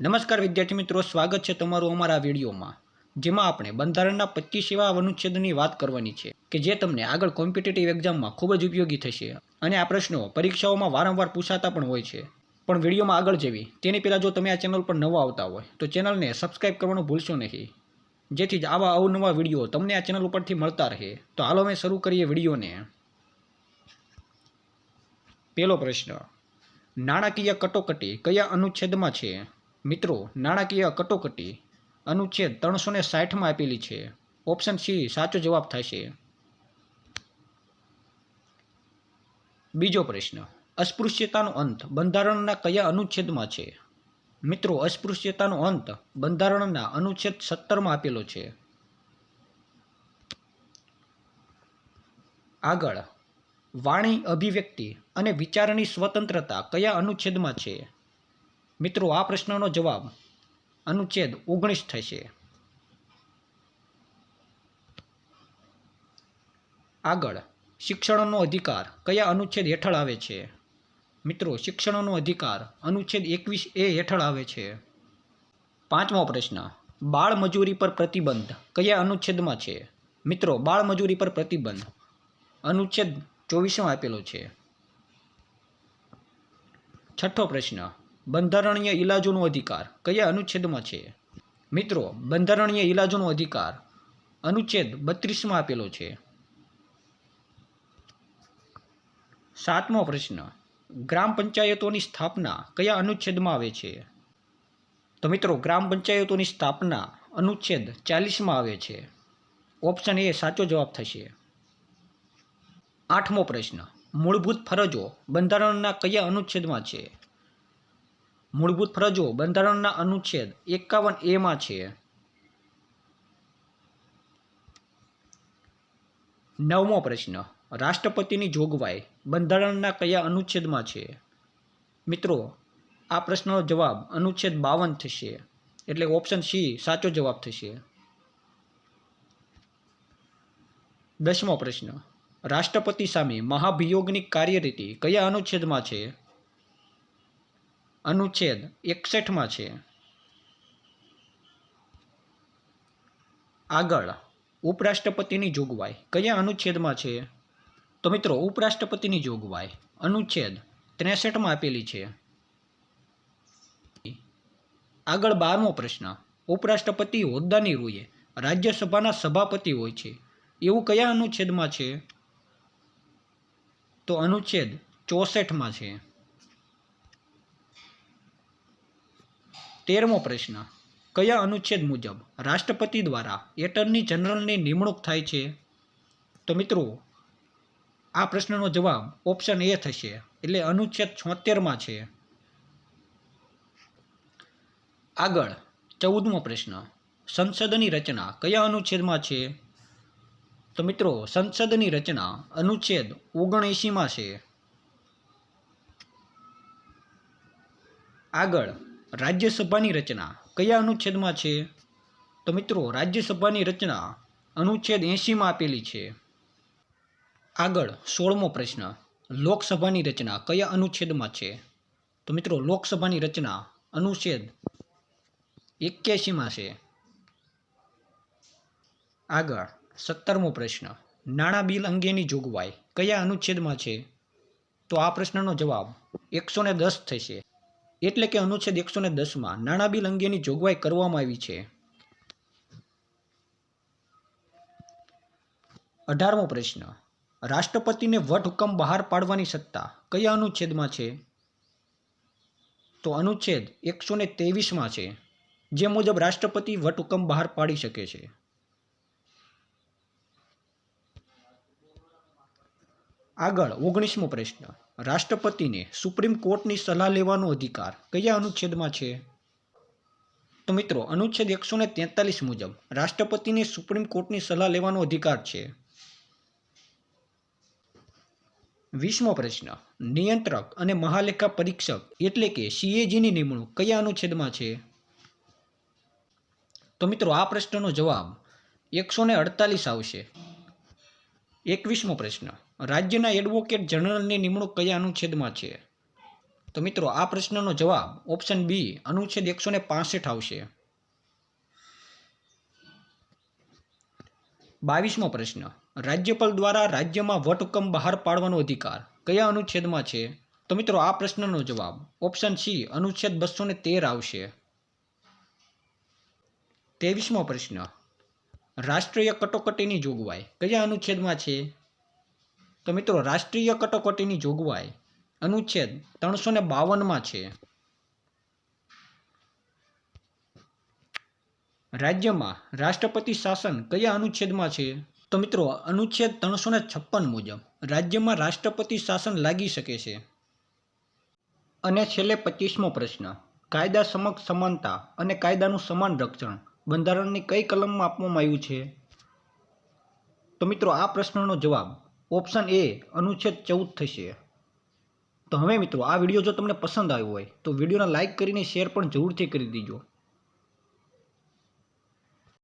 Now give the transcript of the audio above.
નમસ્કાર વિદ્યાર્થી મિત્રો, સ્વાગત છે તમારું અમારા વિડીયોમાં, જેમાં આપણે બંધારણના પચીસ એવા અનુચ્છેદની વાત કરવાની છે, કે જે તમને આગળ કોમ્પિટિટિવ એક્ઝામમાં ખૂબ જ ઉપયોગી થશે અને આ પ્રશ્નો પરીક્ષાઓમાં વારંવાર પૂછાતા પણ હોય છે. પણ વિડીયોમાં આગળ જવી, તેની પહેલાં જો તમે આ ચેનલ પર નવા આવતા હોય, તો ચેનલને સબસ્ક્રાઇબ કરવાનું ભૂલશો નહીં. જેથી જ આવા અવનવા વીડિયો તમને આ ચેનલ ઉપરથી મળતા રહે. તો હાલો અમે શરૂ કરીએ વિડીયોને. પહેલો પ્રશ્ન, નાણાકીય કટોકટી કયા અનુચ્છેદમાં છે? મિત્રો, નાણાકીય કટોકટી અનુચ્છેદ ત્રણસો ને સાઠમાં આપેલી છે. ઓપ્શન સી સાચો જવાબ થશે. બીજો પ્રશ્ન, અસ્પૃશ્યતાનો અંત બંધારણના કયા અનુચ્છેદમાં છે? મિત્રો, અસ્પૃશ્યતાનો અંત બંધારણના અનુચ્છેદ સત્તરમાં આપેલો છે. આગળ, વાણી અભિવ્યક્તિ અને વિચારની સ્વતંત્રતા કયા અનુચ્છેદમાં છે? મિત્રો, આ પ્રશ્નનો જવાબ અનુચ્છેદ ઓગણીસ થશે. આગળ, શિક્ષણનો અધિકાર કયા અનુચ્છેદ હેઠળ આવે છે? મિત્રો, શિક્ષણનો અધિકાર અનુચ્છેદ એકવીસ એ હેઠળ આવે છે. પાંચમો પ્રશ્ન, બાળ મજૂરી પર પ્રતિબંધ કયા અનુચ્છેદમાં છે? મિત્રો, બાળ મજૂરી પર પ્રતિબંધ અનુચ્છેદ ચોવીસમાં આપેલો છે. છઠ્ઠો પ્રશ્ન બંધારણીય ઇલાજોનો અધિકાર. કયા અનુચ્છેદમાં છે? મિત્રો, બંધારણીય ઇલાજોનો અધિકાર અનુચ્છેદ બત્રીસમાં આપેલો છે. સાતમો પ્રશ્ન. ગ્રામ પંચાયતોની સ્થાપના કયા અનુચ્છેદમાં આવે છે? તો મિત્રો, ગ્રામ પંચાયતોની સ્થાપના અનુચ્છેદ ચાલીસમાં આવે છે. ઓપ્શન એ સાચો જવાબ થશે. આઠમો પ્રશ્ન. મૂળભૂત ફરજો બંધારણના કયા અનુચ્છેદમાં છે? મૂળભૂત ફરજો, બંધારણના અનુચ્છેદ એકાવન એમાં છે. નવમો પ્રશ્ન, રાષ્ટ્રપતિની જોગવાઈ બંધારણના કયા અનુચ્છેદમાં છે? મિત્રો, આ પ્રશ્નનો જવાબ અનુચ્છેદ બાવન થશે, એટલે ઓપ્શન સી સાચો જવાબ થશે. દસમો પ્રશ્ન, રાષ્ટ્રપતિ સામે મહાભિયોગની કાર્યરીતિ કયા અનુચ્છેદમાં છે? અનુચ્છેદ એકસઠમાં છે. આગળ, ઉપરાષ્ટ્રપતિની જોગવાઈ. કયા અનુચ્છેદમાં છે? તો મિત્રો, ઉપરાષ્ટ્રપતિની જોગવાઈ. અનુચ્છેદ ત્રેસઠમાં આપેલી છે. આગળ બારમો પ્રશ્ન. ઉપરાષ્ટ્રપતિ હોદ્દાની રૂએ રાજ્યસભાના સભાપતિ હોય છે. એવું કયા અનુચ્છેદમાં છે? તો અનુચ્છેદ ચોસઠમાં છે. તેરમો પ્રશ્ન. કયા અનુચ્છેદ મુજબ રાષ્ટ્રપતિ દ્વારા એટર્ની જનરલની નિમણૂક થાય છે? તો મિત્રો, આ પ્રશ્નનો જવાબ ઓપ્શન એ થશે, એટલે અનુચ્છેદ છોતેરમાં છે. આગળ, ચૌદમો પ્રશ્ન. સંસદની રચના કયા અનુચ્છેદમાં છે? તો મિત્રો, સંસદની રચના અનુચ્છેદ ઓગણએંશીમાં છે. આગળ રાજ્યસભાની રચના કયા અનુચ્છેદમાં છે? તો મિત્રો, રાજ્યસભાની રચના અનુચ્છેદ એંશીમાં આપેલી છે. આગળ સોળમો પ્રશ્ન, લોકસભાની રચના કયા અનુચ્છેદમાં છે? તો મિત્રો, લોકસભાની રચના અનુચ્છેદ એક્યાસીમાં છે. આગળ સત્તરમો પ્રશ્ન, નાણાં બિલ અંગેની જોગવાઈ કયા અનુચ્છેદમાં છે? તો આ પ્રશ્નનો જવાબ એકસો ને દસ થશે. એટલે કે અનુચ્છેદ એકસો ને દસમાં નાણાં બિલ અંગેની જોગવાઈ કરવામાં આવી છે. અઢારમો પ્રશ્ન. રાષ્ટ્રપતિને વટહુકમ બહાર પાડવાની સત્તા કયા અનુચ્છેદમાં છે? તો અનુચ્છેદ એકસો ને તેવીસમાં છે, જે મુજબ રાષ્ટ્રપતિ વટહુકમ બહાર પાડી શકે છે. આગળ ઓગણીસમો પ્રશ્ન. રાષ્ટ્રપતિને સુપ્રીમ કોર્ટની સલાહ લેવાનો અધિકાર કયા અનુચ્છેદમાં છે? તો મિત્રો, અનુચ્છેદ એકસો ને તેતાલીસ મુજબ રાષ્ટ્રપતિને સુપ્રીમ કોર્ટની સલાહ લેવાનો અધિકાર છે. વીસમો પ્રશ્ન. નિયંત્રક અને મહાલેખા પરીક્ષક એટલે કે સીએજીની નિમણૂક કયા અનુચ્છેદમાં છે? તો મિત્રો, આ પ્રશ્નનો જવાબ એકસો ને અડતાલીસ આવશે. એકવીસમો પ્રશ્ન. રાજ્યના એડવોકેટ જનરલની નિમણૂક કયા અનુચ્છેદમાં છે? તો મિત્રો, આ પ્રશ્નનો જવાબ ઓપ્શન બી અનુચ્છેદ એકસો ને પાસઠ આવશે. બાવીસમો પ્રશ્ન, રાજ્યપાલ દ્વારા રાજ્યમાં વટહુકમ બહાર પાડવાનો અધિકાર કયા અનુચ્છેદમાં છે? તો મિત્રો, આ પ્રશ્નનો જવાબ ઓપ્શન સી અનુચ્છેદ બસો ને તેર આવશે. ત્રેવીસમો પ્રશ્ન, રાષ્ટ્રીય કટોકટીની જોગવાઈ કયા અનુચ્છેદમાં છે? તો મિત્રો, રાષ્ટ્રીય કટોકટીની જોગવાઈ અનુચ્છેદ ત્રણસો ને બાવનમાં છે. રાજ્યમાં રાષ્ટ્રપતિ શાસન કયા અનુચ્છેદમાં છે? તો મિત્રો, અનુચ્છેદ ત્રણસો ને છપ્પન મુજબ રાજ્યમાં રાષ્ટ્રપતિ શાસન લાગી શકે છે. અને છેલ્લે પચીસમો પ્રશ્ન. કાયદા સમક્ષ સમાનતા અને કાયદાનું સમાન રક્ષણ બંધારણની કઈ કલમમાં આપવામાં આવ્યું છે? તો મિત્રો, આ પ્રશ્નનો જવાબ ઓપ્શન એ અનુચ્છેદ ચૌદ થશે. તો હવે મિત્રો, આ વીડિયો જો તમને પસંદ આવ્યો હોય, તો વિડીયોને લાઇક કરીને શેર પણ જરૂરથી કરી દીજો.